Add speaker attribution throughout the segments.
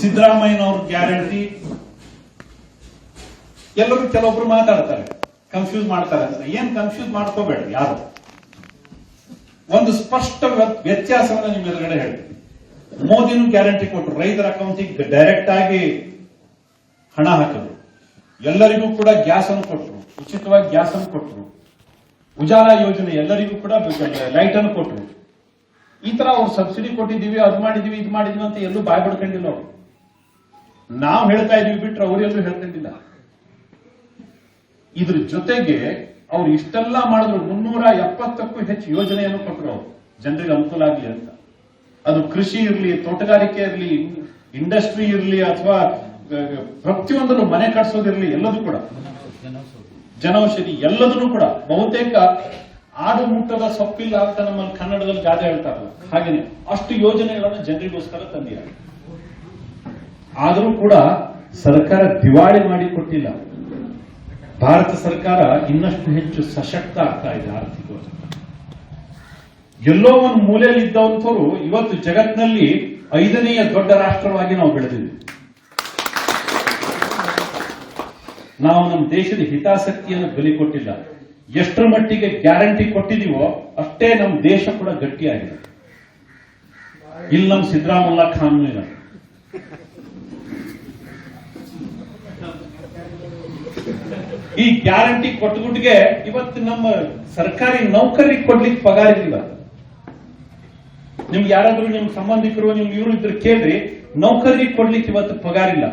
Speaker 1: ಸಿದ್ದರಾಮಯ್ಯನವ್ರ guarantee. ಎಲ್ಲರೂ ಕೆಲವೊಬ್ರು ಮಾತಾಡ್ತಾರೆ. ಕನ್ಫ್ಯೂಸ್ ಮಾಡ್ತಾರೆ ಅಂತ. ಏನ್ ಕನ್ಫ್ಯೂಸ್ ಮಾಡ್ಕೋಬೇಡ, ಯಾರು? ಒಂದು ಸ್ಪಷ್ಟ ವ್ಯತ್ಯಾಸವನ್ನು ನಿಮ್ಮ ಎದುರುಗಡೆ ಹೇಳ್ತೀನಿ. ಮೋದಿನೂ ಗ್ಯಾರಂಟಿ ಕೊಟ್ಟರು ರೈತರ ಅಕೌಂಟಿಗೆ ಡೈರೆಕ್ಟ್ ಆಗಿ ಹಣ ಹಾಕಿದ್ರು. ಎಲ್ಲರಿಗೂ ಕೂಡ ಗ್ಯಾಸ್ ಅನ್ನು ಕೊಟ್ಟರು ಉಚಿತವಾಗಿ ಗ್ಯಾಸ್ ಅನ್ನು ಕೊಟ್ಟರು ಉಜಾಲಾ ಯೋಜನೆ ಎಲ್ಲರಿಗೂ ಕೂಡ ಲೈಟ್ ಅನ್ನು ಕೊಟ್ಟರು ಈ ತರ ಅವ್ರು ಸಬ್ಸಿಡಿ ಕೊಟ್ಟಿದೀವಿ ಅದು ಮಾಡಿದೀವಿ ಇದು ಮಾಡಿದೀವಿ ಅಂತ ಎಲ್ಲೂ ಬಾಯ್ ಬಿಡ್ಕೊಂಡಿಲ್ಲ ಅವ್ರು. ನಾವು ಹೇಳ್ತಾ ಇದೀವಿ ಬಿಟ್ರೆ ಅವ್ರು ಎಲ್ಲೂ ಹೇಳ್ಕೊಂಡಿಲ್ಲ ಇದ್ರ ಜೊತೆಗೆ ಅವ್ರು ಇಷ್ಟೆಲ್ಲ ಮಾಡಿದ್ರು ಮುನ್ನೂರ ಎಪ್ಪತ್ತಕ್ಕೂ ಹೆಚ್ಚು ಯೋಜನೆಯನ್ನು ಕೊಟ್ಟರು ಅವರು. ಜನರಿಗೆ ಅನುಕೂಲ ಆಗಲಿ ಅಂತ. ಅದು ಕೃಷಿ ಇರಲಿ ತೋಟಗಾರಿಕೆ ಇರಲಿ ಇಂಡಸ್ಟ್ರಿ ಇರಲಿ ಅಥವಾ ಪ್ರತಿಯೊಂದನ್ನು ಮನೆ ಕಟ್ಸೋದಿರಲಿ ಎಲ್ಲದೂ ಕೂಡ. ಜನೌಷಧಿ ಎಲ್ಲದನ್ನು ಕೂಡ. ಬಹುತೇಕ ಆಡು ಮುಟ್ಟದ ಸೊಪ್ಪಿಲ್ಲ ಅಂತ ನಮ್ಮಲ್ಲಿ ಕನ್ನಡದಲ್ಲಿ ಗಾದೆ ಹೇಳ್ತಾರಲ್ಲ, ಹಾಗೇನೆ. ಅಷ್ಟು ಯೋಜನೆಗಳನ್ನು ಜನರಿಗೋಸ್ಕರ ತಂದಿದ್ದಾರೆ. ಆದರೂ ಕೂಡ ಸರ್ಕಾರ ದಿವಾಳಿ ಮಾಡಿ ಕೊಟ್ಟಿಲ್ಲ. ಭಾರತ ಸರ್ಕಾರ ಇನ್ನಷ್ಟು ಹೆಚ್ಚು ಸಶಕ್ತ ಆಗ್ತಾ ಇದೆ ಆರ್ಥಿಕವಾಗಿ. ಎಲ್ಲೋ ಒಂದು ಮೂಲೆಯಲ್ಲಿ ಇದ್ದವಂಥವ್ರು ಇವತ್ತು ಜಗತ್ತಿನಲ್ಲಿ ಐದನೆಯ ದೊಡ್ಡ ರಾಷ್ಟ್ರವಾಗಿ ನಾವು ಬೆಳೆದಿದ್ದೀವಿ. ನಾವು ನಮ್ಮ ದೇಶದ ಹಿತಾಸಕ್ತಿಯನ್ನು ಬಲಿ ಕೊಟ್ಟಿಲ್ಲ. ಎಷ್ಟರ ಮಟ್ಟಿಗೆ ಗ್ಯಾರಂಟಿ ಕೊಟ್ಟಿದೀವೋ ಅಷ್ಟೇ ನಮ್ಮ ದೇಶ ಕೂಡ ಗಟ್ಟಿಯಾಗಿದೆ. ಇಲ್ಲಿ ನಮ್ಮ ಸಿದ್ದರಾಮಲ್ಲಾ ಖಾನ್ ಇಲ್ಲ ಈ ಗ್ಯಾರಂಟಿ ಕೊಟ್ಟುಗುಟ್ಟಿಗೆ ಇವತ್ತು ನಮ್ಮ ಸರ್ಕಾರಿ ನೌಕರಿ ಕೊಡ್ಲಿಕ್ಕೆ ಪಗಾರ ಇಲ್ಲ ನಿಮ್ಗೆ ಯಾರಾದ್ರೂ ನಿಮ್ ಸಂಬಂಧಿಕರು, ನಿಮ್ ಇವರು ಇದ್ರೆ ಕೇಳ್ರಿ. ನೌಕರಿ ಕೊಡ್ಲಿಕ್ಕೆ ಇವತ್ತು ಪಗಾರ ಇಲ್ಲ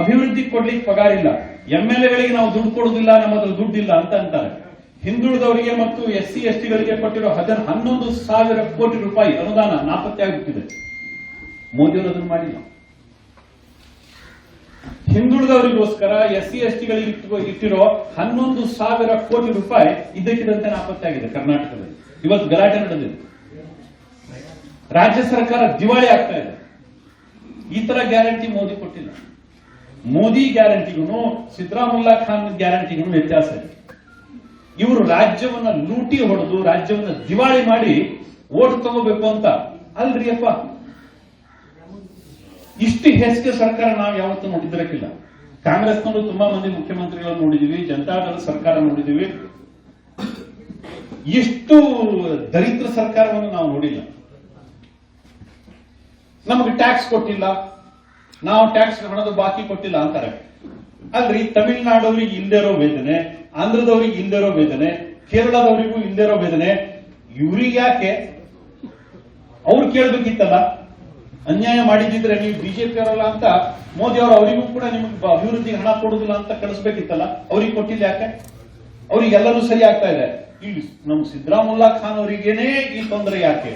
Speaker 1: ಅಭಿವೃದ್ಧಿ ಕೊಡ್ಲಿಕ್ಕೆ ಪಗಾರ ಇಲ್ಲ ಎಂ ಎಲ್ ಎಗಳಿಗೆ ನಾವು ದುಡ್ಡು ಕೊಡುದಿಲ್ಲ ನಮ್ಮ ಹತ್ರ ದುಡ್ಡಿಲ್ಲ ಅಂತ ಅಂತಾರೆ. ಹಿಂದುಳಿದವರಿಗೆ ಮತ್ತು ಎಸ್ ಸಿ ಎಸ್ ಟಿಗಳಿಗೆ ಕೊಟ್ಟಿರೋ ಹದಿನ ಹನ್ನೊಂದು ಸಾವಿರ ಕೋಟಿ ರೂಪಾಯಿ ಅನುದಾನ ನಾಪತ್ತೆ ಆಗುತ್ತಿದೆ ಮೋದಿಯವರು ಅದನ್ನು ಮಾಡಿಲ್ಲ. ಹಿಂದುಳಿದವರಿಗೋಸ್ಕರ ಎಸ್ ಸಿ ಎಸ್ ಟಿಗಳಿಗೆ ಇಟ್ಟಿರೋ ಹನ್ನೊಂದು ಸಾವಿರ ಕೋಟಿ ರೂಪಾಯಿ ಇದ್ದಕ್ಕಿದ್ದಂತೆ ನಾಪತ್ತೆ ಆಗಿದೆ ಕರ್ನಾಟಕದಲ್ಲಿ. ಇವತ್ತು ಗಲಾಟೆ ನಡೆದಿದೆ. ರಾಜ್ಯ ಸರ್ಕಾರ ದಿವಾಳಿ ಆಗ್ತಾ ಇದೆ. ಈ ತರ ಗ್ಯಾರಂಟಿ ಮೋದಿ ಕೊಟ್ಟಿಲ್ಲ. ಮೋದಿ ಗ್ಯಾರಂಟಿಗೂ ಸಿದ್ದರಾಮುಲ್ಲಾ ಖಾನ್ ಗ್ಯಾರಂಟಿಗೂ ವ್ಯತ್ಯಾಸ ಇದೆ. ಇವರು ರಾಜ್ಯವನ್ನ ಲೂಟಿ ಹೊಡೆದು, ರಾಜ್ಯವನ್ನ ದಿವಾಳಿ ಮಾಡಿ ಓಟ್ ತಗೋಬೇಕು ಅಂತ. ಅಲ್ರಿ ಅಪ್ಪ. ಇಷ್ಟು ಹೆಚ್ಚಿಗೆ ಸರ್ಕಾರ ನಾವು ಯಾವತ್ತೂ ನೋಡಿದಿರಕ್ಕಿಲ್ಲ. ಕಾಂಗ್ರೆಸ್ನವರು ತುಂಬಾ ಮಂದಿ ಮುಖ್ಯಮಂತ್ರಿಗಳನ್ನು ನೋಡಿದೀವಿ ಜನತಾದಳ ಸರ್ಕಾರ ನೋಡಿದೀವಿ. ಇಷ್ಟು ದರಿದ್ರ ಸರ್ಕಾರವನ್ನು ನಾವು ನೋಡಿಲ್ಲ. ನಮಗೆ ಟ್ಯಾಕ್ಸ್ ಕೊಟ್ಟಿಲ್ಲ. ನಾವು ಟ್ಯಾಕ್ಸ್ ಹಣದ ಬಾಕಿ ಕೊಟ್ಟಿಲ್ಲ ಅಂತಾರೆ. ಅಲ್ರಿ ತಮಿಳುನಾಡವರಿಗೆ ಇಲ್ಲದೆ ಇರೋ ವೇದನೆ. ಆಂಧ್ರದವ್ರಿಗೆ ಇರೋ ವೇದನೆ, ಕೇರಳದವರಿಗೂ ಇಲ್ದಿರೋ ವೇದನೆ, ಇವ್ರಿಗೆ ಯಾಕೆ? ಅವ್ರು ಕೇಳ್ಬೇಕಿತ್ತಲ್ಲ? ಅನ್ಯಾಯ ಮಾಡಿದ್ರೆ ನೀವು ಬಿಜೆಪಿ ಅವರಲ್ಲ ಅಂತ ಮೋದಿ ಅವರು ಅವರಿಗೂ ಕೂಡ ನಿಮಗೆ ಅಭಿವೃದ್ಧಿಗೆ ಹಣ ಕೊಡುದಿಲ್ಲ ಅಂತ ಕಳಿಸ್ಬೇಕಿತ್ತಲ್ಲ? ಅವ್ರಿಗೆ ಕೊಟ್ಟಿಲ್ಲ ಯಾಕೆ? ಅವ್ರಿಗೆಲ್ಲರೂ ಸರಿ ಆಗ್ತಾ ಇದೆ. ಇಲ್ಲಿ ನಮ್ ಸಿದ್ದರಾಮುಲ್ಲಾ ಖಾನ್ ಅವರಿಗೇನೆ ಈ ತೊಂದರೆ ಯಾಕೆ?